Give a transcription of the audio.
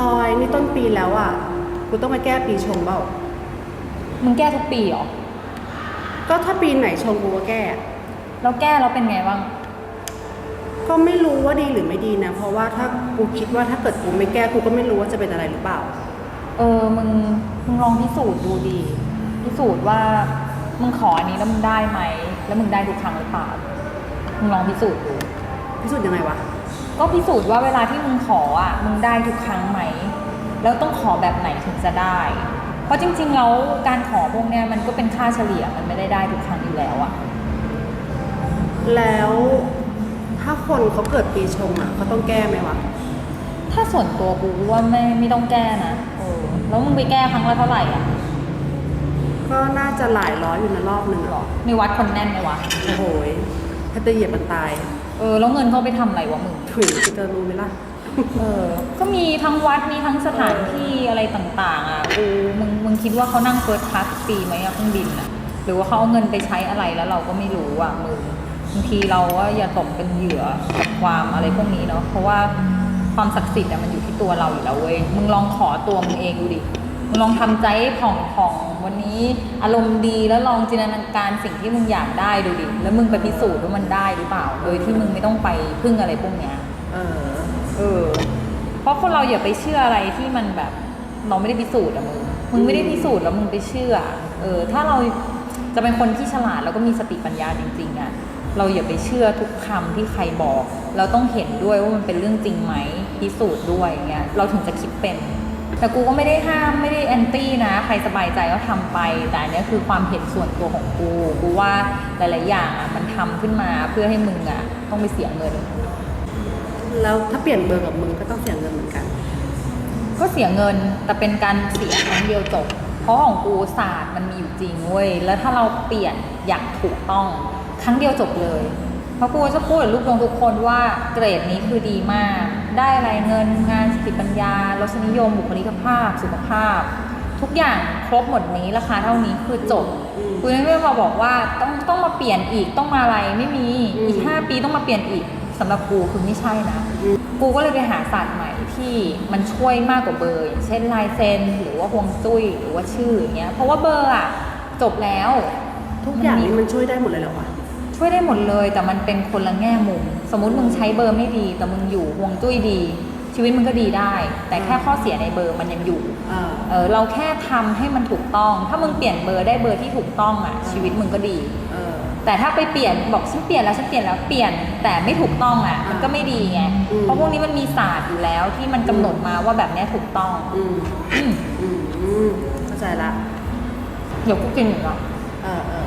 ลอยนี่ต้นปีแล้วอะ กูต้องมาแก้ปีชงเปล่า มึงแก้ทุกปีเหรอ ก็ถ้าปีไหนชงกูก็แก้ แล้วแก้แล้วเป็นไงบ้าง ก็ไม่รู้ว่าดีหรือไม่ดีนะ เพราะว่าถ้ากูคิดว่าถ้าเกิดกูไม่แก้กูก็ไม่รู้ว่าจะเป็นอะไรหรือเปล่า เออ มึง มึงลองพิสูจน์ดูดี พิสูจน์ว่า มึงขออันนี้แล้วมึงได้ไหม แล้วมึงได้ทุกครั้งหรือเปล่า มึงลองพิสูจน์ดู พิสูจน์ยังไงวะ ก็พิสูจน์ว่าเวลาที่มึงขออะมึงได้ทุกครั้งไหม แล้วต้องขอแบบไหนถึงจะได้ เพราะจริงๆแล้วการขอพวกเนี้ยมันก็เป็นค่าเฉลี่ยมันไม่ได้ได้ทุกครั้งอยู่แล้วอะแล้วถ้าคนเขาเกิดปีชงอะเขาต้องแก้ไหมวะ ถ้าส่วนตัวกูว่าไม่ไม่ต้องแก้นะเออแล้วมึงไปแก้ครั้งละเท่าไหร่อะก็น่าจะหลายร้อยอยู่ในะรอบหนึ่งหรอในวัดคนแน่นไหมวะ โอ้โหยถ้าจะเหยียบมันตาย เออแล้วเงินเขาไปทำอะไรวะมึง ถุยกูจะรู้ไหมล่ะ เออ ก็มีทั้งวัดมีทั้งสถานที่อะไรต่างๆ อะกูมึงมึงคิดว่าเขานั่งเฟิร์สคลาสปีไหมอะเครื่องบินอะหรือว่าเขาเอาเงินไปใช้อะไรแล้วเราก็ไม่รู้อะมึงบางทีเราว่าอย่าตกเป็นเหยื่อกับความอะไรพวกนี้เนาะเพราะว่าความศักดิ์สิทธิ์อะมันอยู่ที่ตัวเราอยู่แล้วเว้ยมึงลองขอตัวมึงเองดูดิมึง ลองทำใจผ่องผ่องๆวันนี้อารมณ์ดีแล้วลองจินตนาการสิ่งที่มึงอยากได้ดูดิแล้วมึงไปพิสูจน์ว่ามันได้หรือเปล่า โดยที่มึงไม่ต้องไปพึ่งอะไรพวกเนี้ยเออเออ เพราะคนเราอย่าไปเชื่ออะไรที่มันแบบเราไม่ได้พิสูจน์อะมึงมึงไม่ได้พิสูจน์แล้วมึงไปเชื่อ เออ ถ้าเราจะเป็นคนที่ฉลาดแล้วก็มีสติปัญญาจริงๆอะเราอย่าไปเชื่อทุกคำที่ใครบอก เราต้องเห็นด้วยว่ามันเป็นเรื่องจริงไหมพิสูจน์ด้วยอย่างเงี้ยเราถึงจะคิดเป็น แต่กูก็ไม่ได้ห้ามไม่ได้แอนตี้นะ ใครสบายใจก็ทำไป แต่อันเนี้ยคือความเห็นส่วนตัวของกู กูว่าหลาย ๆ อย่างอะมันทำขึ้นมาเพื่อให้มึงอะต้องไปเสียเงิน แล้วถ้าเปลี่ยนเบอร์กับมึงก็ต้องเสียเงินเหมือนกัน ก็เสียเงินแต่เป็นการเสียครั้งเดียวจบ เพราะของกูศาสตร์มันมีอยู่จริงเว้ย แล้วถ้าเราเปลี่ยนอย่างถูกต้องครั้งเดียวจบเลย เพราะกูจะพูดกับลูกน้องทุกคนว่าเกรดนี้คือดีมาก ได้อะไรเงินงานสติปัญญา รสนิยม บุคลิกภาพ สุขภาพ ทุกอย่างครบหมดนี้ราคาเท่านี้คือจบอืมกูไม่ได้มาบอกว่าต้องต้องมาเปลี่ยนอีกต้องมาอะไรไม่มีอืมอีกห้าปีต้องมาเปลี่ยนอีกสำหรับกูคือไม่ใช่นะ กูก็เลยไปหาศาสตร์ใหม่ที่มันช่วยมากกว่าเบอร์อย่างเช่นลายเซ็นหรือว่าฮวงจุ้ยหรือว่าชื่ออย่างเงี้ยเพราะว่าเบอร์อะจบแล้ว ทุกอย่างนี้มันช่วยได้หมดเลยเหรอวะช่วยได้หมดเลยแต่มันเป็นคนละแง่มุม สมมุติมึงใช้เบอร์ไม่ดี แต่มึงอยู่ฮวงจุ้ยดี ชีวิตมึงก็ดีได้ แต่แค่ข้อเสียในเบอร์มันยังอยู่เออเออเราแค่ทำให้มันถูกต้อง ถ้ามึงเปลี่ยนเบอร์ได้เบอร์ที่ถูกต้องอะชีวิตมึงก็ดี เออ แต่ถ้าไปเปลี่ยนบอกฉันเปลี่ยนแล้วฉันเปลี่ยนแล้วเปลี่ยนแต่ไม่ถูกต้องอะมันก็ไม่ดีไงอืม เพราะพวกนี้มันมีศาสตร์อยู่แล้วที่มันกำหนดมาว่าแบบเนี้ยถูกต้องอืมอืมอืมเข้าใจละ เดี๋ยวกูกินอีกอะเออเออ